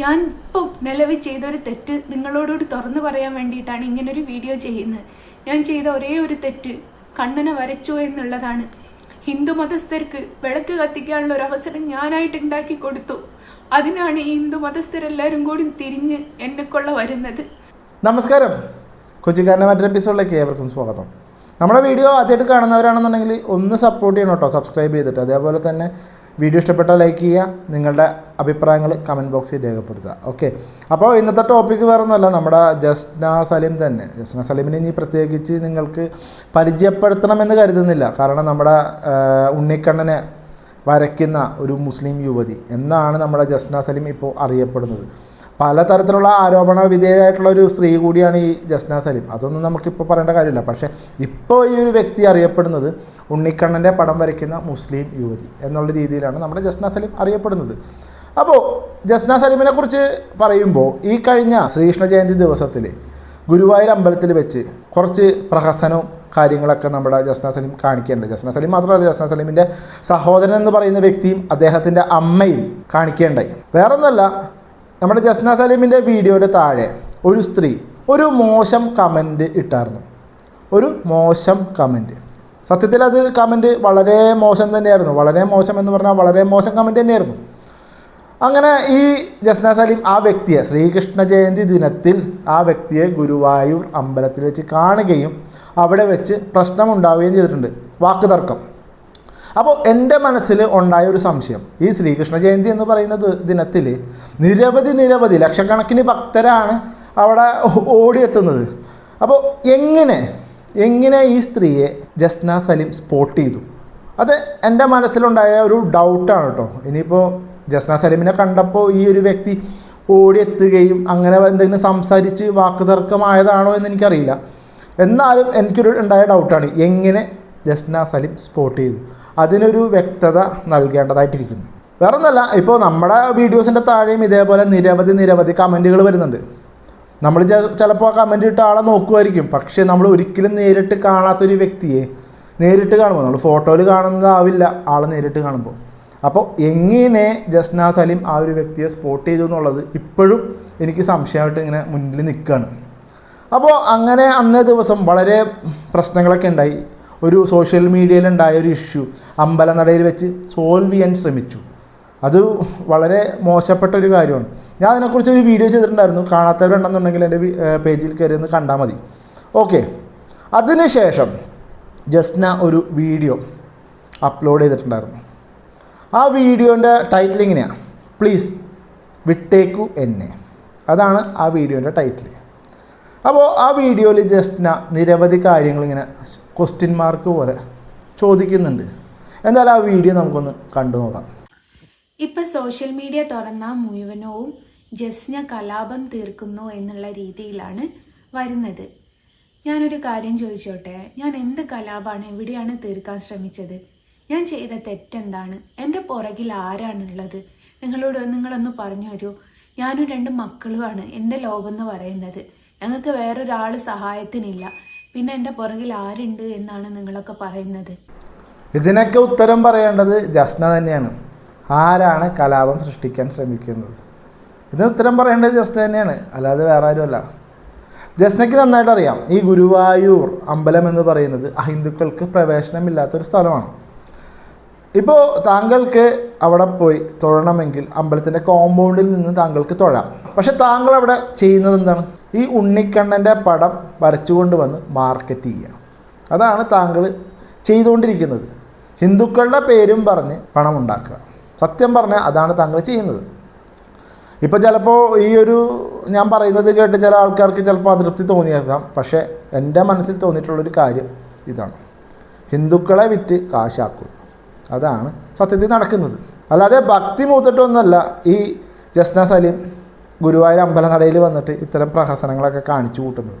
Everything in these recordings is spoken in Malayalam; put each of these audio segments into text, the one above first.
ഞാൻ ഇപ്പം നിലവിൽ ചെയ്ത ഒരു തെറ്റ് നിങ്ങളോടുകൂടി തുറന്നു പറയാൻ വേണ്ടിയിട്ടാണ് ഇങ്ങനൊരു വീഡിയോ ചെയ്യുന്നത്. ഞാൻ ചെയ്ത ഒരേ ഒരു തെറ്റ് കണ്ണനെ വരച്ചു എന്നുള്ളതാണ്. ഹിന്ദു മതസ്ഥർക്ക് വിളക്ക് കത്തിക്കാനുള്ള ഒരു അവസരം ഞാനായിട്ട് ഉണ്ടാക്കി കൊടുത്തു. അതിനാണ് ഈ ഹിന്ദു മതസ്ഥരെല്ലാവരും കൂടി തിരിഞ്ഞ് എന്നെക്കൊള്ള വരുന്നത്. നമസ്കാരം. കൊച്ചിക്കാരന്റെ മറ്റൊരു എപ്പിസോഡിലേക്ക് ഏവർക്കും സ്വാഗതം. നമ്മുടെ വീഡിയോ ആദ്യമായിട്ട് കാണുന്നവരാണെന്നുണ്ടെങ്കിൽ ഒന്ന് സപ്പോർട്ട് ചെയ്യണം കേട്ടോ സബ്സ്ക്രൈബ് ചെയ്തിട്ട്. അതേപോലെ തന്നെ വീഡിയോ ഇഷ്ടപ്പെട്ടാൽ ലൈക്ക് ചെയ്യുക നിങ്ങളുടെ അഭിപ്രായങ്ങൾ കമന്റ് ബോക്സിൽ രേഖപ്പെടുത്തുക. ഓക്കെ അപ്പോൾ ഇന്നത്തെ ടോപ്പിക്ക് വേറെ ഒന്നുമല്ല നമ്മുടെ ജസ്ന സലീം തന്നെ. ജസ്ന സലീമിനെ ഇനി പ്രത്യേകിച്ച് നിങ്ങൾക്ക് പരിചയപ്പെടുത്തണമെന്ന് കരുതുന്നില്ല. കാരണം നമ്മുടെ ഉണ്ണിക്കണ്ണനെ വരയ്ക്കുന്ന ഒരു മുസ്ലിം യുവതി എന്നാണ് നമ്മുടെ ജസ്ന സലീം ഇപ്പോൾ അറിയപ്പെടുന്നത്. പലതരത്തിലുള്ള ആരോപണ വിധേയമായിട്ടുള്ള ഒരു സ്ത്രീ കൂടിയാണ് ഈ ജസ്ന സലീം. അതൊന്നും നമുക്കിപ്പോൾ പറയേണ്ട കാര്യമില്ല. പക്ഷേ ഇപ്പോൾ ഈ ഒരു വ്യക്തി അറിയപ്പെടുന്നത് ഉണ്ണിക്കണ്ണന്റെ പടം വരയ്ക്കുന്ന മുസ്ലിം യുവതി എന്നുള്ള രീതിയിലാണ് നമ്മുടെ ജസ്ന സലീം അറിയപ്പെടുന്നത്. അപ്പോൾ ജസ്ന സലീമിനെ കുറിച്ച് പറയുമ്പോൾ ഈ കഴിഞ്ഞ ശ്രീകൃഷ്ണ ജയന്തി ദിവസത്തിൽ ഗുരുവായൂർ അമ്പലത്തിൽ വെച്ച് കുറച്ച് പ്രഹസനവും കാര്യങ്ങളൊക്കെ നമ്മുടെ ജസ്ന സലീം കാണിക്കേണ്ടത്. ജസ്ന സലീം മാത്രമല്ല ജസ്ന സലീമിന്റെ സഹോദരൻ എന്ന് പറയുന്ന വ്യക്തിയും അദ്ദേഹത്തിന്റെ അമ്മയും കാണിക്കേണ്ടായി. വേറൊന്നുമല്ല നമ്മുടെ ജസ്ന സലീമിന്റെ വീഡിയോയുടെ താഴെ ഒരു സ്ത്രീ ഒരു മോശം കമന്റ് ഇട്ടായിരുന്നു. ഒരു മോശം കമന്റ് സത്യത്തിൽ അത് കമന്റ് വളരെ മോശം തന്നെയായിരുന്നു. വളരെ മോശം എന്ന് പറഞ്ഞാൽ വളരെ മോശം കമന്റ് തന്നെയായിരുന്നു. അങ്ങനെ ഈ ജസ്ന സലീം ആ വ്യക്തിയെ ശ്രീകൃഷ്ണ ജയന്തി ദിനത്തിൽ ആ വ്യക്തിയെ ഗുരുവായൂർ അമ്പലത്തിൽ വെച്ച് കാണുകയും അവിടെ വെച്ച് പ്രശ്നമുണ്ടാവുകയും ചെയ്തിട്ടുണ്ട്. വാക്ക് തർക്കം. അപ്പോൾ എന്റെ മനസ്സിൽ ഉണ്ടായ ഒരു സംശയം. ഈ ശ്രീകൃഷ്ണ ജയന്തി എന്ന് പറയുന്ന ദിനത്തിൽ നിരവധി നിരവധി ലക്ഷക്കണക്കിന് ഭക്തരാണ് അവിടെ ഓടിയെത്തുന്നത്. അപ്പോൾ എങ്ങനെ എങ്ങനെ ഈ സ്ത്രീയെ ജസ്ന സലിം സ്പോട്ട് ചെയ്തു? അത് എന്റെ മനസ്സിലുണ്ടായ ഒരു ഡൗട്ടാണ് കേട്ടോ. ഇനിയിപ്പോൾ ജസ്ന സലിമിനെ കണ്ടപ്പോൾ ഈ ഒരു വ്യക്തി ഓടിയെത്തുകയും അങ്ങനെ എന്തെങ്കിലും സംസാരിച്ച് വാക്കുതർക്കമായതാണോ എന്ന് എനിക്കറിയില്ല. എന്നാലും എനിക്കൊരു ഉണ്ടായ ഡൗട്ടാണ്. എങ്ങനെ ജസ്ന സലിം സ്പോട്ട് ചെയ്തു. അതിനൊരു വ്യക്തത നൽകേണ്ടതായിട്ടിരിക്കുന്നു. വേറെ ഒന്നല്ല ഇപ്പോൾ നമ്മുടെ വീഡിയോസിന്റെ താഴെയും ഇതേപോലെ നിരവധി നിരവധി കമന്റുകൾ വരുന്നുണ്ട്. നമ്മൾ ചിലപ്പോൾ ആ കമന്റ് ഇട്ട ആളെ നോക്കുമായിരിക്കും പക്ഷേ നമ്മൾ ഒരിക്കലും നേരിട്ട് കാണാത്തൊരു വ്യക്തിയെ നേരിട്ട് കാണുമ്പോൾ നമ്മൾ ഫോട്ടോയിൽ കാണുന്നതാവില്ല ആളെ നേരിട്ട് കാണുമ്പോൾ അപ്പോൾ എങ്ങനെ ജസ്ന സലിം ആ ഒരു വ്യക്തിയെ സ്പോട്ട് ചെയ്തു എന്നുള്ളത് ഇപ്പോഴും എനിക്ക് സംശയമായിട്ട് ഇങ്ങനെ മുന്നിൽ നിൽക്കുകയാണ് അപ്പോൾ അങ്ങനെ അന്നേ ദിവസം വളരെ പ്രശ്നങ്ങളൊക്കെ ഉണ്ടായി. ഒരു സോഷ്യൽ മീഡിയയിലുണ്ടായ ഒരു ഇഷ്യൂ അമ്പലനടയിൽ വെച്ച് സോൾവ് ചെയ്യാൻ ശ്രമിച്ചു. അത് വളരെ മോശപ്പെട്ട ഒരു കാര്യമാണ്. ഞാൻ അതിനെക്കുറിച്ച് ഒരു വീഡിയോ ചെയ്തിട്ടുണ്ടായിരുന്നു. കാണാത്തവരുണ്ടെന്നുണ്ടെങ്കിൽ എന്റെ പേജിൽ കയറി ഒന്ന് കണ്ടാൽ മതി. ഓക്കെ അതിനുശേഷം ജസ്ന ഒരു വീഡിയോ അപ്ലോഡ് ചെയ്തിട്ടുണ്ടായിരുന്നു. ആ വീഡിയോന്റെ ടൈറ്റിൽ ഇങ്ങനെയാണ് പ്ലീസ് വിട്ടേക്കു എന്നെ. അതാണ് ആ വീഡിയോന്റെ ടൈറ്റിൽ അപ്പോൾ ആ വീഡിയോയിൽ ജസ്റ്റിന നിരവധി കാര്യങ്ങൾ ഇങ്ങനെ ക്വസ്റ്റ്യൻ മാർക്ക് പോലെ ചോദിക്കുന്നുണ്ട്. എന്തായാലും ആ വീഡിയോ നമുക്കൊന്ന് കണ്ടു നോക്കാം. ഇപ്പൊ സോഷ്യൽ മീഡിയ തുറന്ന മുഴുവനവും ജസ്ന കലാപം തീർക്കുന്നു എന്നുള്ള രീതിയിലാണ് വരുന്നത്. ഞാനൊരു കാര്യം ചോദിച്ചോട്ടെ? ഞാൻ എന്ത് കലാപാണ് എവിടെയാണ് തീർക്കാൻ ശ്രമിച്ചത്? ഞാൻ ചെയ്ത തെറ്റെന്താണ്? എന്റെ പുറകിൽ ആരാണുള്ളത്? നിങ്ങളോട് നിങ്ങളൊന്ന് പറഞ്ഞു തരൂ. ഞാനും രണ്ട് മക്കളുമാണ് എന്റെ ലോകം എന്ന് പറയുന്നത്. ഞങ്ങൾക്ക് വേറൊരാൾ സഹായത്തിനില്ല. പിന്നെ എന്റെ പുറകിൽ ആരുണ്ട് എന്നാണ് നിങ്ങളൊക്കെ പറയുന്നത്? ഇതിനൊക്കെ ഉത്തരം പറയേണ്ടത് ജസ്ന തന്നെയാണ്. ആരാണ് കലാപം സൃഷ്ടിക്കാൻ ശ്രമിക്കുന്നത്? ഇതിന് ഉത്തരം പറയേണ്ടത് ജസ്ന തന്നെയാണ്. അല്ലാതെ വേറെ ആരുമല്ല. ജസ്നയ്ക്ക് നന്നായിട്ട് അറിയാം. ഈ ഗുരുവായൂർ അമ്പലം എന്ന് പറയുന്നത് അഹിന്ദുക്കൾക്ക് പ്രവേശനമില്ലാത്തൊരു സ്ഥലമാണ്. ഇപ്പോൾ താങ്കൾക്ക് അവിടെ പോയി തൊഴണമെങ്കിൽ അമ്പലത്തിന്റെ കോമ്പൗണ്ടിൽ നിന്ന് താങ്കൾക്ക് തൊഴാം. പക്ഷെ താങ്കൾ അവിടെ ചെയ്യുന്നത് എന്താണ്? ഈ ഉണ്ണിക്കണ്ണന്റെ പടം വരച്ചുകൊണ്ട് വന്ന് മാർക്കറ്റ് ചെയ്യുക. അതാണ് താങ്കൾ ചെയ്തുകൊണ്ടിരിക്കുന്നത്. ഹിന്ദുക്കളുടെ പേരും പറഞ്ഞ് പണം ഉണ്ടാക്കുക. സത്യം പറഞ്ഞാൽ അതാണ് താങ്കൾ ചെയ്യുന്നത്. ഇപ്പോൾ ചിലപ്പോൾ ഈ ഒരു ഞാൻ പറയുന്നത് കേട്ട് ചില ആൾക്കാർക്ക് ചിലപ്പോൾ അതൃപ്തി തോന്നിയേക്കാം. പക്ഷേ എന്റെ മനസ്സിൽ തോന്നിയിട്ടുള്ളൊരു കാര്യം ഇതാണ്. ഹിന്ദുക്കളെ വിറ്റ് കാശാക്കുക അതാണ് സത്യത്തിൽ നടക്കുന്നത്. അല്ലാതെ ഭക്തി മൂത്തിട്ടൊന്നുമല്ല ഈ ജസ്ന സലീം ഗുരുവായൂർ അമ്പലനടയിൽ വന്നിട്ട് ഇത്തരം പ്രഹസനങ്ങളൊക്കെ കാണിച്ചു കൂട്ടുന്നത്.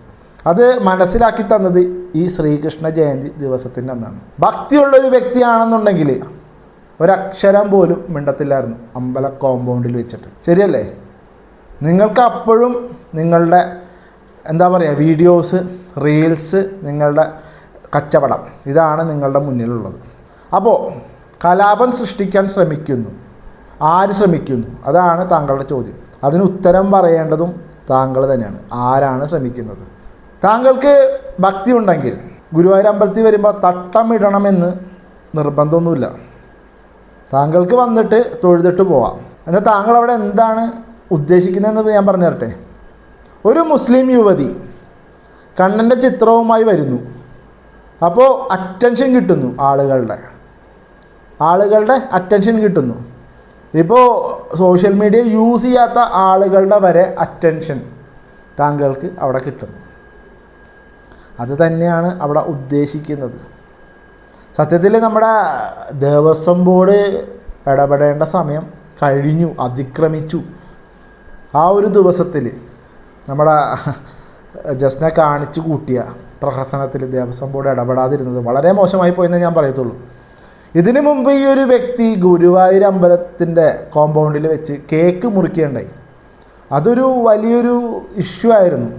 അത് മനസ്സിലാക്കി തന്നത് ഈ ശ്രീകൃഷ്ണ ജയന്തി ദിവസത്തിന്റെ അന്നാണ്. ഭക്തിയുള്ള ഒരു വ്യക്തിയാണെന്നുണ്ടെങ്കിൽ ഒരക്ഷരം പോലും മിണ്ടത്തില്ലായിരുന്നു അമ്പല കോമ്പൗണ്ടിൽ വെച്ചിട്ട്. ശരിയല്ലേ? നിങ്ങൾക്ക് അപ്പോഴും നിങ്ങളുടെ എന്താ പറയുക വീഡിയോസ് റീൽസ് നിങ്ങളുടെ കച്ചവടം ഇതാണ് നിങ്ങളുടെ മുന്നിലുള്ളത്. അപ്പോൾ കലാപം സൃഷ്ടിക്കാൻ ശ്രമിക്കുന്നു. ആര് ശ്രമിക്കുന്നു? അതാണ് താങ്കളുടെ ചോദ്യം. അതിന് ഉത്തരം പറയേണ്ടതും താങ്കൾ തന്നെയാണ്. ആരാണ് ശ്രമിക്കുന്നത്? താങ്കൾക്ക് ഭക്തി ഉണ്ടെങ്കിൽ ഗുരുവായൂർ അമ്പലത്തിൽ വരുമ്പോൾ തട്ടമിടണമെന്ന് നിർബന്ധമൊന്നുമില്ല. താങ്കൾക്ക് വന്നിട്ട് തൊഴുതിട്ട് പോവാം. എന്നാൽ താങ്കൾ അവിടെ എന്താണ് ഉദ്ദേശിക്കുന്നതെന്ന് ഞാൻ പറഞ്ഞു തരട്ടെ. ഒരു മുസ്ലിം യുവതി കണ്ണന്റെ ചിത്രവുമായി വരുന്നു. അപ്പോൾ അറ്റൻഷൻ കിട്ടുന്നു ആളുകളുടെ. ആളുകളുടെ അറ്റൻഷൻ കിട്ടുന്നു. ഇപ്പോൾ സോഷ്യൽ മീഡിയ യൂസ് ചെയ്യാത്ത ആളുകളുടെ വരെ അറ്റൻഷൻ താങ്കൾക്ക് അവിടെ കിട്ടുന്നു അത് തന്നെയാണ് അവിടെ ഉദ്ദേശിക്കുന്നത്. സത്യത്തിൽ നമ്മുടെ ദേവസ്വം ബോർഡ് ഇടപെടേണ്ട സമയം കഴിഞ്ഞു അതിക്രമിച്ചു. ആ ഒരു ദിവസത്തിൽ നമ്മുടെ ജസ്റ്റിനെ കാണിച്ചു കൂട്ടിയ പ്രഹസനത്തിൽ ദേവസ്വം ബോർഡ് ഇടപെടാതിരുന്നത് വളരെ മോശമായി പോയെന്നേ ഞാൻ പറയത്തുള്ളൂ. ഇതിനു മുമ്പ് ഈ ഒരു വ്യക്തി ഗുരുവായൂർ അമ്പലത്തിന്റെ കോമ്പൗണ്ടിൽ വെച്ച് കേക്ക് മുറിക്കുകയുണ്ടായി. അതൊരു വലിയൊരു ഇഷ്യൂ ആയിരുന്നു.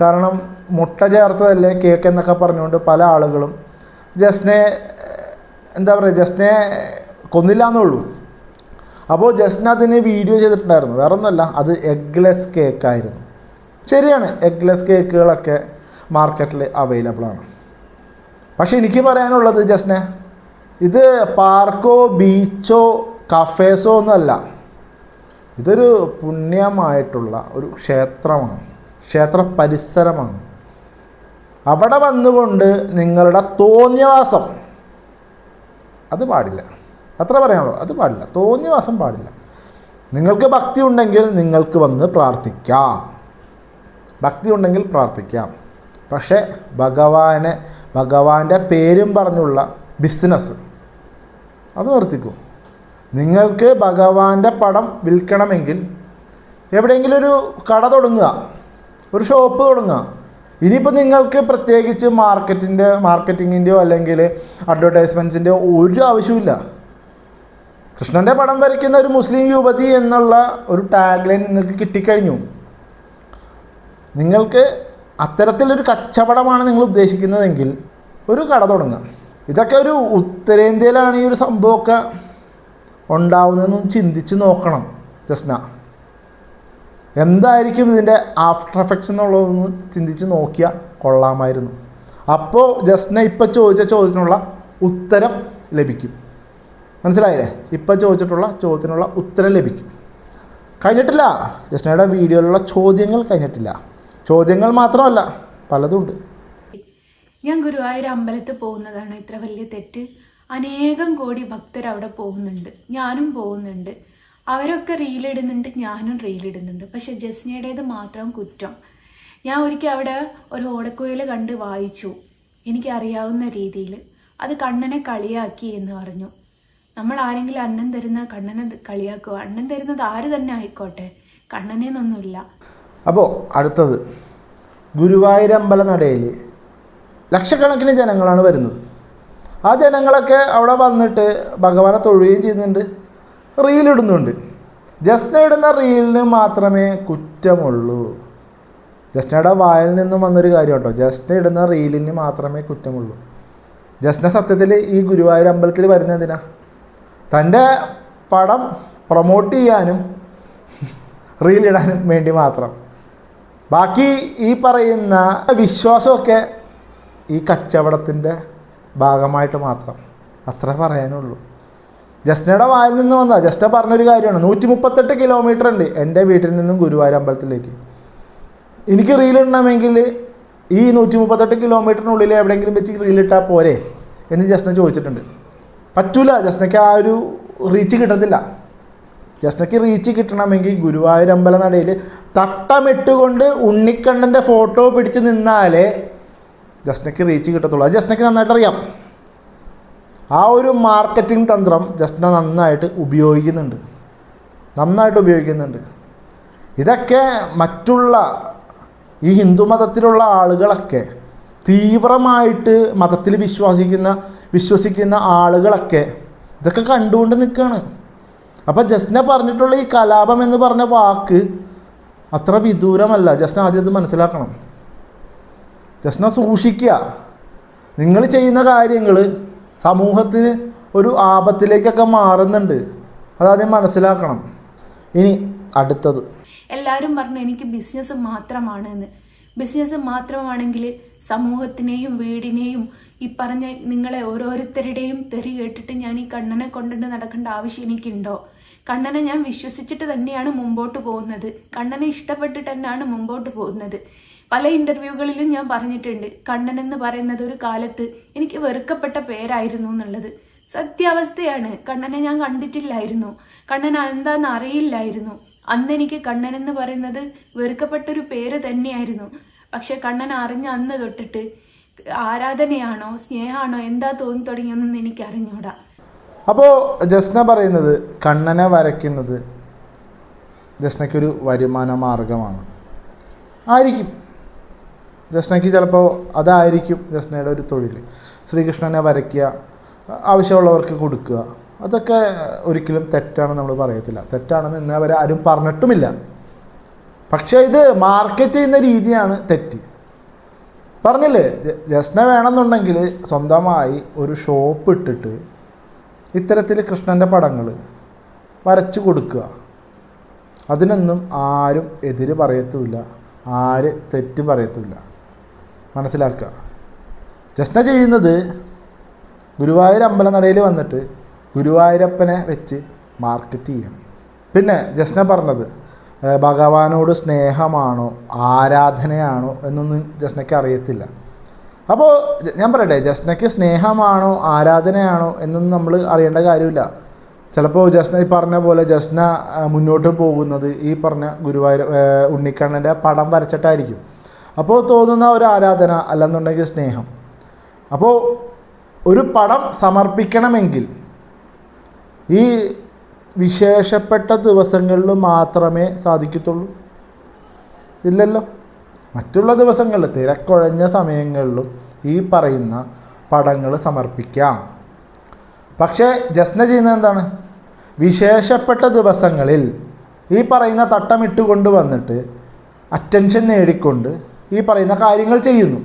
കാരണം മുട്ട ചേർത്തതല്ലേ കേക്ക് എന്നൊക്കെ പറഞ്ഞുകൊണ്ട് പല ആളുകളും ജസ്നെ എന്താ പറയുക ജസ്നെ കൊന്നില്ല എന്നുള്ളൂ. അപ്പോൾ ജസ്റ്റിന് അതിന് വീഡിയോ ചെയ്തിട്ടുണ്ടായിരുന്നു. വേറെ ഒന്നുമല്ല അത് എഗ്ലെസ് കേക്കായിരുന്നു ശരിയാണ് എഗ്ലെസ് കേക്കുകളൊക്കെ മാർക്കറ്റിൽ അവൈലബിൾ ആണ്. പക്ഷേ എനിക്ക് പറയാനുള്ളത് ജസ്റ്റിനെ ഇത് പാർക്കോ ബീച്ചോ കഫേസോ ഒന്നുമല്ല. ഇതൊരു പുണ്യമായിട്ടുള്ള ഒരു ക്ഷേത്രമാണ്. ക്ഷേത്ര പരിസരമാണ് അവിടെ വന്നുകൊണ്ട് നിങ്ങളുടെ തോന്നിയവാസം. അത് പാടില്ല. അത്ര പറയാനുള്ളൂ. അത് പാടില്ല. തോന്നിയവാസം പാടില്ല. നിങ്ങൾക്ക് ഭക്തി ഉണ്ടെങ്കിൽ നിങ്ങൾക്ക് വന്ന് പ്രാർത്ഥിക്കാം. ഭക്തി ഉണ്ടെങ്കിൽ പ്രാർത്ഥിക്കാം. പക്ഷേ ഭഗവാനെ ഭഗവാന്റെ പേരും പറഞ്ഞുള്ള ബിസിനസ് അത് വർദ്ധിക്കും നിങ്ങൾക്ക് ഭഗവാന്റെ പടം വിൽക്കണമെങ്കിൽ എവിടെയെങ്കിലും ഒരു കട തുടങ്ങുക ഒരു ഷോപ്പ് തുടങ്ങുക. ഇനിയിപ്പോൾ നിങ്ങൾക്ക് പ്രത്യേകിച്ച് മാർക്കറ്റിന്റെ മാർക്കറ്റിങ്ങിന്റെയോ അല്ലെങ്കിൽ അഡ്വർടൈസ്മെന്റ്സിന്റെയോ ഒരു ആവശ്യമില്ല കൃഷ്ണന്റെ പടം വരയ്ക്കുന്ന ഒരു മുസ്ലിം യുവതി എന്നുള്ള ഒരു ടാഗ് ലൈൻ നിങ്ങൾക്ക് കിട്ടിക്കഴിഞ്ഞു. നിങ്ങൾക്ക് അത്തരത്തിലൊരു കച്ചവടമാണ് നിങ്ങൾ ഉദ്ദേശിക്കുന്നതെങ്കിൽ ഒരു കട തുടങ്ങുക. ഇതൊക്കെ ഒരു ഉത്തരേന്ത്യയിലാണ് ഈ ഒരു സംഭവമൊക്കെ ഉണ്ടാവുന്നതെന്ന് ചിന്തിച്ച് നോക്കണം ജസ്ന. എന്തായിരിക്കും ഇതിന്റെ ആഫ്റ്റർ എഫക്ട്സ് എന്നുള്ളതൊന്ന് ചിന്തിച്ച് നോക്കിയാൽ കൊള്ളാമായിരുന്നു. അപ്പോൾ ജസ്ന ഇപ്പം ചോദിച്ച ചോദ്യത്തിനുള്ള ഉത്തരം ലഭിക്കും. മനസ്സിലായില്ലേ? ഇപ്പം ചോദിച്ചിട്ടുള്ള ചോദ്യത്തിനുള്ള ഉത്തരം ലഭിക്കും. കഴിഞ്ഞിട്ടില്ല. ജസ്നയുടെ വീഡിയോയിലുള്ള ചോദ്യങ്ങൾ കഴിഞ്ഞിട്ടില്ല. ചോദ്യങ്ങൾ മാത്രമല്ല പലതുണ്ട്. ഞാൻ ഗുരുവായൂർ അമ്പലത്തിൽ പോകുന്നതാണ്. ഇത്ര വലിയ തെറ്റ്. അനേകം കോടി ഭക്തർ അവിടെ പോകുന്നുണ്ട്. ഞാനും പോകുന്നുണ്ട്. അവരൊക്കെ റീലിടുന്നുണ്ട് ഞാനും റീലിടുന്നുണ്ട് പക്ഷെ ജസ്നയുടേത് മാത്രം കുറ്റം. ഞാൻ ഒരിക്കൽ അവിടെ ഒരു ഓടക്കുയിൽ കണ്ട് വായിച്ചു. എനിക്കറിയാവുന്ന രീതിയിൽ. അത് കണ്ണനെ കളിയാക്കി എന്ന് പറഞ്ഞു. നമ്മൾ ആരെങ്കിലും അന്നം തരുന്ന കണ്ണനെ കളിയാക്കുക. അന്നം തരുന്നത് ആര് തന്നെ ആയിക്കോട്ടെ. കണ്ണനെന്നൊന്നുമില്ല. അപ്പോൾ അടുത്തത്. ഗുരുവായൂരമ്പല നടയിൽ ലക്ഷക്കണക്കിന് ജനങ്ങളാണ് വരുന്നത്. ആ ജനങ്ങളൊക്കെ അവിടെ വന്നിട്ട് ഭഗവാനെ തൊഴുകയും ചെയ്യുന്നുണ്ട്. റീലിടുന്നുണ്ട് ജസ്ന ഇടുന്ന റീലിന് മാത്രമേ കുറ്റമുള്ളൂ. ജസ്നയുടെ വായിൽ നിന്നും വന്നൊരു കാര്യം കേട്ടോ ജസ്ന ഇടുന്ന റീലിന് മാത്രമേ കുറ്റമുള്ളൂ. ജസ്ന സത്യത്തിൽ ഈ ഗുരുവായൂർ അമ്പലത്തിൽ വരുന്നത് എന്തിനാ? തന്റെ പടം പ്രൊമോട്ട് ചെയ്യാനും റീലിടാനും വേണ്ടി മാത്രം. ബാക്കി ഈ പറയുന്ന വിശ്വാസമൊക്കെ ഈ കച്ചവടത്തിന്റെ ഭാഗമായിട്ട് മാത്രം. അത്ര പറയാനുള്ളൂ. ജസ്നയുടെ വായിൽ നിന്ന് വന്ന ജസ്റ്റ പറഞ്ഞൊരു കാര്യമാണ്. നൂറ്റി മുപ്പത്തെട്ട് കിലോമീറ്റർ ഉണ്ട് എന്റെ വീട്ടിൽ നിന്നും ഗുരുവായൂർ അമ്പലത്തിലേക്ക്. എനിക്ക് റീലിടണമെങ്കിൽ ഈ നൂറ്റി മുപ്പത്തെട്ട് കിലോമീറ്ററിനുള്ളിൽ എവിടെയെങ്കിലും വെച്ച് റീലിട്ടാൽ പോരെ എന്ന് ജസ്ന ചോദിച്ചിട്ടുണ്ട്. പറ്റൂല. ജസ്നയ്ക്ക് ആ ഒരു റീച്ച് കിട്ടത്തില്ല. ജസ്നയ്ക്ക് റീച്ച് കിട്ടണമെങ്കിൽ ഗുരുവായൂർ അമ്പലനടയിൽ തട്ടമിട്ടുകൊണ്ട് ഉണ്ണിക്കണ്ണന്റെ ഫോട്ടോ പിടിച്ച് നിന്നാലേ ജസ്നയ്ക്ക് റീച്ച് കിട്ടത്തുള്ളൂ. അത് ജസ്നയ്ക്ക് നന്നായിട്ട് അറിയാം. ആ ഒരു മാർക്കറ്റിംഗ് തന്ത്രം ജസ്ന നന്നായിട്ട് ഉപയോഗിക്കുന്നുണ്ട്. നന്നായിട്ട് ഉപയോഗിക്കുന്നുണ്ട്. ഇതൊക്കെ മറ്റുള്ള ഈ ഹിന്ദു മതത്തിലുള്ള ആളുകളൊക്കെ തീവ്രമായിട്ട് മതത്തിൽ വിശ്വസിക്കുന്ന വിശ്വസിക്കുന്ന ആളുകളൊക്കെ ഇതൊക്കെ കണ്ടുകൊണ്ട് നിൽക്കുകയാണ് അപ്പോൾ ജസ്ന പറഞ്ഞിട്ടുള്ള ഈ കലാപം എന്ന് പറഞ്ഞ വാക്ക് അത്ര വിദൂരമല്ല. ജസ്ന ആദ്യം അത് മനസ്സിലാക്കണം. ജസ്ന സൂക്ഷിക്കുക നിങ്ങൾ ചെയ്യുന്ന കാര്യങ്ങൾ സമൂഹത്തിന് ഒരു ആപത്തിലേക്കൊക്കെ മാറുന്നുണ്ട്. അതാദ്യം മനസ്സിലാക്കണം. ഇനി അടുത്തത്. എല്ലാവരും പറഞ്ഞു എനിക്ക് ബിസിനസ് മാത്രമാണ് എന്ന്. ബിസിനസ് മാത്രമാണെങ്കിൽ സമൂഹത്തിനെയും വീടിനെയും ഈ പറഞ്ഞ നിങ്ങളെ ഓരോരുത്തരുടെയും തെറി കേട്ടിട്ട് ഞാൻ ഈ കണ്ണനെ കൊണ്ടിട്ട് നടക്കേണ്ട ആവശ്യം എനിക്കുണ്ടോ? കണ്ണനെ ഞാൻ വിശ്വസിച്ചിട്ട് തന്നെയാണ് മുമ്പോട്ട് പോകുന്നത്. കണ്ണനെ ഇഷ്ടപ്പെട്ടിട്ട് തന്നെയാണ് മുമ്പോട്ട് പോകുന്നത്. പല ഇന്റർവ്യൂകളിലും ഞാൻ പറഞ്ഞിട്ടുണ്ട്. കണ്ണൻ എന്ന് പറയുന്നത് ഒരു കാലത്ത് എനിക്ക് വെറുക്കപ്പെട്ട പേരായിരുന്നു എന്നുള്ളത്. സത്യാവസ്ഥയാണ്. കണ്ണനെ ഞാൻ കണ്ടിട്ടില്ലായിരുന്നു. കണ്ണൻ എന്താന്ന് അറിയില്ലായിരുന്നു. അന്ന് എനിക്ക് കണ്ണൻ എന്ന് പറയുന്നത് വെറുക്കപ്പെട്ട ഒരു പേര് തന്നെയായിരുന്നു. പക്ഷെ കണ്ണൻ അറിഞ്ഞ അന്ന് തൊട്ടിട്ട് ആരാധനയാണോ സ്നേഹമാണോ എന്താ തോന്നി തുടങ്ങിയെന്നൊന്നും എനിക്ക് അറിഞ്ഞൂടാ അപ്പോൾ ജസ്ന പറയുന്നത് കണ്ണനെ വരയ്ക്കുന്നത് ജസ്നയ്ക്കൊരു വരുമാന മാർഗമാണ്. ആയിരിക്കും. ജസ്നയ്ക്ക് ചിലപ്പോൾ അതായിരിക്കും ജസ്നയുടെ ഒരു തൊഴിൽ. ശ്രീകൃഷ്ണനെ വരയ്ക്കുക ആവശ്യമുള്ളവർക്ക് കൊടുക്കുക. അതൊക്കെ ഒരിക്കലും തെറ്റാണെന്ന് നമ്മൾ പറയത്തില്ല. തെറ്റാണെന്ന് ഇന്നേ വരെ ആരും പറഞ്ഞിട്ടുമില്ല. പക്ഷേ ഇത് മാർക്കറ്റ് ചെയ്യുന്ന രീതിയാണ് തെറ്റ്. പറഞ്ഞില്ലേ? ജസ്ന വേണമെന്നുണ്ടെങ്കിൽ സ്വന്തമായി ഒരു ഷോപ്പ് ഇട്ടിട്ട് ഇത്തരത്തിൽ കൃഷ്ണന്റെ പടങ്ങൾ വരച്ചു കൊടുക്കുക. അതിനൊന്നും ആരും എതിര് പറയത്തുമില്ല. ആര് തെറ്റ് പറയത്തുമില്ല. മനസ്സിലാക്കുക. ജസ്ന ചെയ്യുന്നത് ഗുരുവായൂർ അമ്പലനടയിൽ വന്നിട്ട് ഗുരുവായൂരപ്പനെ വെച്ച് മാർക്കറ്റ് ചെയ്യണം. പിന്നെ ജസ്ന പറഞ്ഞത് ഭഗവാനോട് സ്നേഹമാണോ ആരാധനയാണോ എന്നൊന്നും ജസ്നയ്ക്ക് അറിയത്തില്ല. അപ്പോൾ ഞാൻ പറയട്ടെ ജസ്നയ്ക്ക് സ്നേഹമാണോ ആരാധനയാണോ എന്നൊന്നും നമ്മൾ അറിയേണ്ട കാര്യമില്ല. ചിലപ്പോൾ ജസ്ന ഈ പറഞ്ഞ പോലെ ജസ്ന മുന്നോട്ട് പോകുന്നത് ഈ പറഞ്ഞ ഗുരുവായൂർ ഉണ്ണിക്കണ്ണന്റെ പടം വരച്ചിട്ടായിരിക്കും. അപ്പോൾ തോന്നുന്ന ഒരു ആരാധന അല്ലെന്നുണ്ടെങ്കിൽ സ്നേഹം. അപ്പോൾ ഒരു പടം സമർപ്പിക്കണമെങ്കിൽ ഈ വിശേഷപ്പെട്ട ദിവസങ്ങളിൽ മാത്രമേ സാധിക്കത്തുള്ളൂ. ഇല്ലല്ലോ. മറ്റുള്ള ദിവസങ്ങളിൽ തിരക്കൊഴഞ്ഞ സമയങ്ങളിലും ഈ പറയുന്ന പടങ്ങൾ സമർപ്പിക്കാം. പക്ഷേ ജസ്ന ചെയ്യുന്നത് എന്താണ്? വിശേഷപ്പെട്ട ദിവസങ്ങളിൽ ഈ പറയുന്ന തട്ടമിട്ട് കൊണ്ടുവന്നിട്ട് അറ്റൻഷൻ നേടിക്കൊണ്ട് ഈ പറയുന്ന കാര്യങ്ങൾ ചെയ്യുന്നു.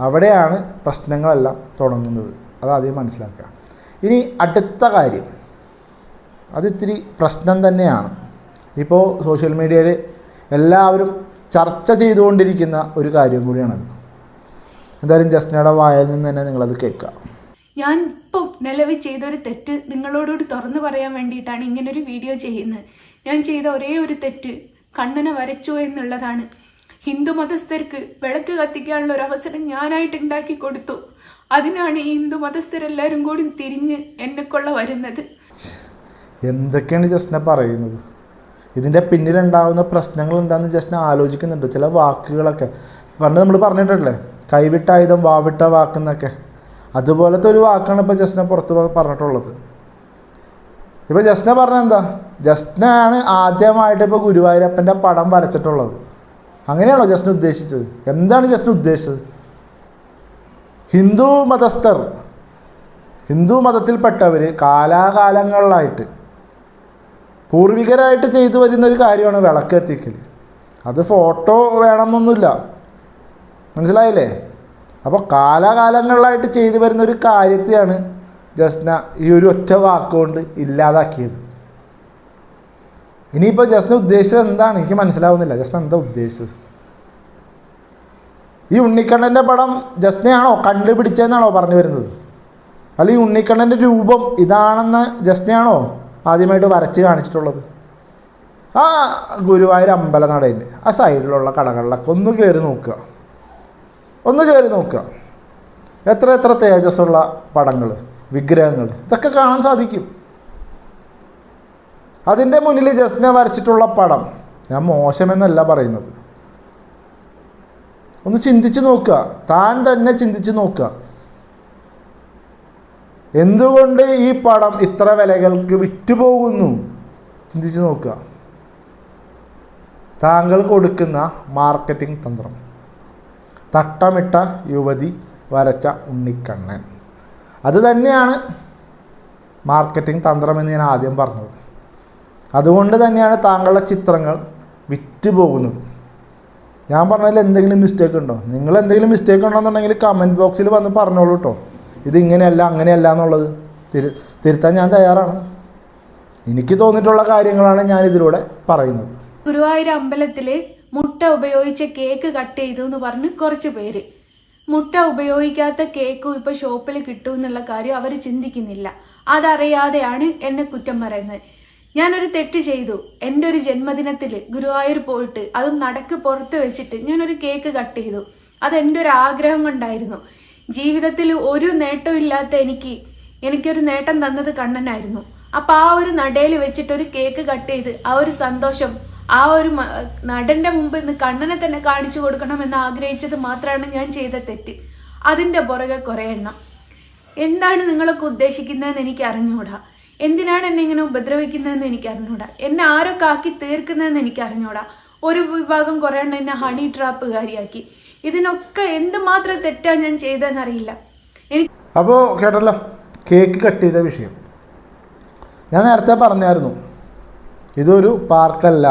അവിടെയാണ് പ്രശ്നങ്ങളെല്ലാം തുടങ്ങുന്നത്. അതാദ്യം മനസ്സിലാക്കുക. ഇനി അടുത്ത കാര്യം. അത് ഇത്തിരി പ്രശ്നം തന്നെയാണ്. ഇപ്പോൾ സോഷ്യൽ മീഡിയയിൽ എല്ലാവരും ചർച്ച ചെയ്തുകൊണ്ടിരിക്കുന്ന ഒരു കാര്യം കൂടിയാണത്. എന്തായാലും ജസ്നയുടെ വായിൽ നിന്ന് തന്നെ നിങ്ങളത് കേൾക്കുക. ഞാൻ ഇപ്പം നിലവിൽ ചെയ്ത ഒരു തെറ്റ് നിങ്ങളോടുകൂടി തുറന്നു പറയാൻ വേണ്ടിയിട്ടാണ് ഇങ്ങനൊരു വീഡിയോ ചെയ്യുന്നത്. ഞാൻ ചെയ്ത ഒരേ ഒരു തെറ്റ് കണ്ണനെ വരച്ചു എന്നുള്ളതാണ്. ഹിന്ദു മതസ്ഥർക്ക് വിളക്ക് കത്തിക്കാനുള്ള ഒരു അവസരം ഞാനായിട്ട് ഉണ്ടാക്കി കൊടുത്തു. അതിനാണ് ഈ ഹിന്ദു മതസ്ഥരെല്ലാരും കൂടി തിരിഞ്ഞ് എന്നെക്കൊള്ള വരുന്നത്. എന്തൊക്കെയാണ് ജസ്ന പറയുന്നത്? ഇതിന്റെ പിന്നിലുണ്ടാവുന്ന പ്രശ്നങ്ങൾ എന്താണെന്ന് ജസ്ന ആലോചിക്കുന്നുണ്ട്. ചില വാക്കുകളൊക്കെ. പണ്ട് നമ്മൾ പറഞ്ഞിട്ടല്ലേ കൈവിട്ട ആയുധം വാവിട്ട വാക്കെന്നൊക്കെ. അതുപോലത്തെ ഒരു വാക്കാണ് ഇപ്പോൾ ജസ്ന പുറത്ത് പറഞ്ഞിട്ടുള്ളത്. ഇപ്പോൾ ജസ്ന പറഞ്ഞ എന്താ? ആണ് ആദ്യമായിട്ട് ഇപ്പോൾ ഗുരുവായൂരപ്പന്റെ പടം വരച്ചിട്ടുള്ളത്. അങ്ങനെയാണോ ജസ്ന ഉദ്ദേശിച്ചത്? എന്താണ് ജസ്ന ഉദ്ദേശിച്ചത്? ഹിന്ദു മതസ്ഥർ ഹിന്ദു മതത്തിൽപ്പെട്ടവർ കാലാകാലങ്ങളിലായിട്ട് പൂർവികരായിട്ട് ചെയ്തു വരുന്ന ഒരു കാര്യമാണ് വിളക്ക് എത്തിക്കൽ അത് ഫോട്ടോ വേണമെന്നൊന്നുമില്ല. മനസ്സിലായില്ലേ? അപ്പോൾ കാലാകാലങ്ങളിലായിട്ട് ചെയ്തു വരുന്ന ഒരു കാര്യത്തെയാണ് ജസ്ന ഈ ഒരു ഒറ്റ വാക്കുകൊണ്ട് ഇല്ലാതാക്കിയത്. ഇനിയിപ്പോൾ ജസ്റ്റിന് ഉദ്ദേശിച്ചത് എന്താണ്? എനിക്ക് മനസ്സിലാവുന്നില്ല. ജസ്റ്റ് എന്താ ഉദ്ദേശിച്ചത്? ഈ ഉണ്ണിക്കണ്ണന്റെ പടം ജസ്റ്റിനെയാണോ കണ്ടുപിടിച്ചതെന്നാണോ പറഞ്ഞു വരുന്നത്? അല്ലെങ്കിൽ ഉണ്ണിക്കണ്ണന്റെ രൂപം ഇതാണെന്ന് ജസ്റ്റിനെയാണോ ആദ്യമായിട്ട് വരച്ച് കാണിച്ചിട്ടുള്ളത്? ആ ഗുരുവായൂർ അമ്പല നടയിൽ ആ സൈഡിലുള്ള കടകളിലൊക്കെ ഒന്ന് കയറി നോക്കുക. ഒന്ന് കയറി നോക്കുക. എത്ര എത്ര തേജസ്സുള്ള പടങ്ങൾ വിഗ്രഹങ്ങൾ ഇതൊക്കെ കാണാൻ സാധിക്കും. അതിന്റെ മുന്നിൽ ജസ്ന വരച്ചിട്ടുള്ള പടം. ഞാൻ മോശമെന്നല്ല പറയുന്നത്. ഒന്ന് ചിന്തിച്ച് നോക്കുക. താൻ തന്നെ ചിന്തിച്ച് നോക്കുക. എന്തുകൊണ്ട് ഈ പടം ഇത്ര വിലകൾക്ക് വിറ്റുപോകുന്നു? ചിന്തിച്ച് നോക്കുക. താങ്കൾ കൊടുക്കുന്ന മാർക്കറ്റിംഗ് തന്ത്രം. തട്ടമിട്ട യുവതി വരച്ച ഉണ്ണിക്കണ്ണൻ. അത് തന്നെയാണ് മാർക്കറ്റിംഗ് തന്ത്രം എന്ന് ഞാൻ ആദ്യം പറഞ്ഞത്. അതുകൊണ്ട് തന്നെയാണ് താങ്കളുടെ ചിത്രങ്ങൾ വിറ്റുപോകുന്നത് ഞാൻ പറഞ്ഞതിൽ എന്തെങ്കിലും മിസ്റ്റേക്ക് ഉണ്ടോ? നിങ്ങൾ എന്തെങ്കിലും മിസ്റ്റേക്ക് ഉണ്ടോയെന്നുണ്ടെങ്കിൽ കമന്റ് ബോക്സിൽ വന്ന് പറഞ്ഞോളൂ കേട്ടോ ഇത് ഇങ്ങനെയല്ല അങ്ങനെയല്ല എന്നുള്ളത്. തിരു തിരുത്താൻ ഞാൻ തയ്യാറാണ്. എനിക്ക് തോന്നിയിട്ടുള്ള കാര്യങ്ങളാണ് ഞാൻ ഇതിലൂടെ പറയുന്നത്. ഗുരുവായൂർ അമ്പലത്തിൽ മുട്ട ഉപയോഗിച്ച കേക്ക് കട്ട് ചെയ്തു എന്ന് പറഞ്ഞ് കുറച്ച് പേര്. മുട്ട ഉപയോഗിക്കാത്ത കേക്കും ഇപ്പൊ ഷോപ്പിൽ കിട്ടും എന്നുള്ള കാര്യം അവർ ചിന്തിക്കുന്നില്ല. അതറിയാതെയാണ് എന്നെ കുറ്റം പറയുന്നത്. ഞാനൊരു തെറ്റ് ചെയ്തു. എന്റെ ഒരു ജന്മദിനത്തിൽ ഗുരുവായൂർ പോയിട്ട് അതും നടക്ക് പുറത്ത് വെച്ചിട്ട് ഞാനൊരു കേക്ക് കട്ട് ചെയ്തു. അത് എന്റെ ഒരു ആഗ്രഹം കൊണ്ടായിരുന്നു. ജീവിതത്തിൽ ഒരു നേട്ടവും ഇല്ലാത്ത എനിക്ക് എനിക്കൊരു നേട്ടം തന്നത് കണ്ണനായിരുന്നു. അപ്പൊ ആ ഒരു നടയിൽ വെച്ചിട്ട് ഒരു കേക്ക് കട്ട് ചെയ്ത് ആ ഒരു സന്തോഷം ആ ഒരു നടന്റെ മുമ്പ് ഇന്ന് കണ്ണനെ തന്നെ കാണിച്ചു കൊടുക്കണം എന്ന് ആഗ്രഹിച്ചത് മാത്രമാണ് ഞാൻ ചെയ്ത തെറ്റ്. അതിന്റെ പുറകെ കുറെ എണ്ണം. എന്താണ് നിങ്ങളൊക്കെ ഉദ്ദേശിക്കുന്നതെന്ന് എനിക്ക് അറിഞ്ഞൂടാ എന്തിനാണ് എന്നെ ഇങ്ങനെ ഉപദ്രവിക്കുന്നതെന്ന് എനിക്ക് അറിഞ്ഞൂടാ. എന്നെ ആരൊക്കെ ആക്കി തീർക്കുന്നതെന്ന് എനിക്ക് അറിഞ്ഞൂടാ. ഒരു വിഭാഗം കുറെ എണ്ണം എന്നെ ഹണി ട്രാപ്പുകാരിയാക്കി ഇതിനൊക്കെ എന്തുമാത്രം തെറ്റാ ഞാൻ ചെയ്തതെന്നറിയില്ല. എനിക്ക് അപ്പോ കേട്ടല്ലോ കേക്ക് കട്ട് ചെയ്ത വിഷയം. ഞാൻ നേരത്തെ പറഞ്ഞായിരുന്നു ഇതൊരു പാർക്കല്ല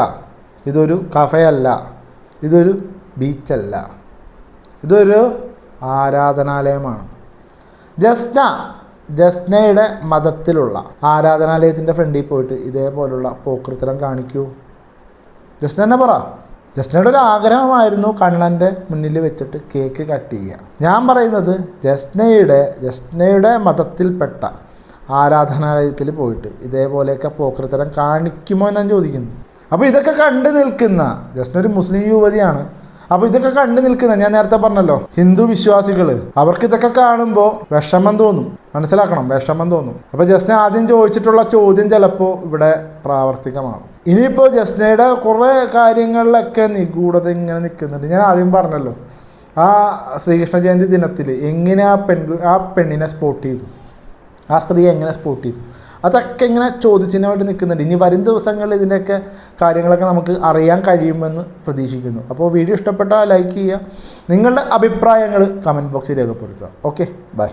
ഇതൊരു കഫയല്ല ഇതൊരു ബീച്ചല്ല ഇതൊരു ആരാധനാലയമാണ്. ജസ്ന ജസ്നയുടെ മതത്തിലുള്ള ആരാധനാലയത്തിന്റെ ഫ്രണ്ടിൽ പോയിട്ട് ഇതേപോലുള്ള പോക്കൃത്തരം കാണിക്കൂ. ജസ്ന തന്നെ പറ. ജസ്നയുടെ ഒരു ആഗ്രഹമായിരുന്നു കണ്ണന്റെ മുന്നിൽ വെച്ചിട്ട് കേക്ക് കട്ട് ചെയ്യുക. ഞാൻ പറയുന്നത് ജസ്നയുടെ ജസ്നയുടെ മതത്തിൽപ്പെട്ട ആരാധനാലയത്തിൽ പോയിട്ട് ഇതേപോലെയൊക്കെ പോക്കൃത്തരം കാണിക്കുമോ എന്നാണ് ചോദിക്കുന്നത്. അപ്പോൾ ഇതൊക്കെ കണ്ടു നിൽക്കുന്ന ജസ്ന ഒരു മുസ്ലിം യുവതിയാണ് അപ്പോൾ ഇതൊക്കെ കണ്ടു നിൽക്കുന്ന ഞാൻ നേരത്തെ പറഞ്ഞല്ലോ ഹിന്ദു വിശ്വാസികൾ അവർക്ക് ഇതൊക്കെ കാണുമ്പോൾ വിഷമം തോന്നും. മനസ്സിലാക്കണം വിഷമം തോന്നും. അപ്പോൾ ജസ്ന ആദ്യം ചോദിച്ചിട്ടുള്ള ചോദ്യം ചിലപ്പോൾ ഇവിടെ പ്രാവർത്തികമാകും. ഇനിയിപ്പോൾ ജസ്നയുടെ കുറേ കാര്യങ്ങളിലൊക്കെ നിഗൂഢത ഇങ്ങനെ നിൽക്കുന്നുണ്ട്. ഞാൻ ആദ്യം പറഞ്ഞല്ലോ ആ ശ്രീകൃഷ്ണ ജയന്തി ദിനത്തിൽ എങ്ങനെ ആ പെൺ ആ പെണ്ണിനെ സ്പോട്ട് ചെയ്തു? ആ സ്ത്രീയെ എങ്ങനെ സ്പോട്ട് ചെയ്തു? അതൊക്കെ ഇങ്ങനെ ചോദിച്ചതിനായിട്ട് നിൽക്കുന്നുണ്ട്. ഇനി വരും ദിവസങ്ങളിൽ ഇതിന്റെയൊക്കെ കാര്യങ്ങളൊക്കെ നമുക്ക് അറിയാൻ കഴിയുമെന്ന് പ്രതീക്ഷിക്കുന്നു. അപ്പോൾ വീഡിയോ ഇഷ്ടപ്പെട്ടാൽ ലൈക്ക് ചെയ്യുക. നിങ്ങളുടെ അഭിപ്രായങ്ങൾ കമന്റ് ബോക്സിൽ രേഖപ്പെടുത്തുക. Okay bye.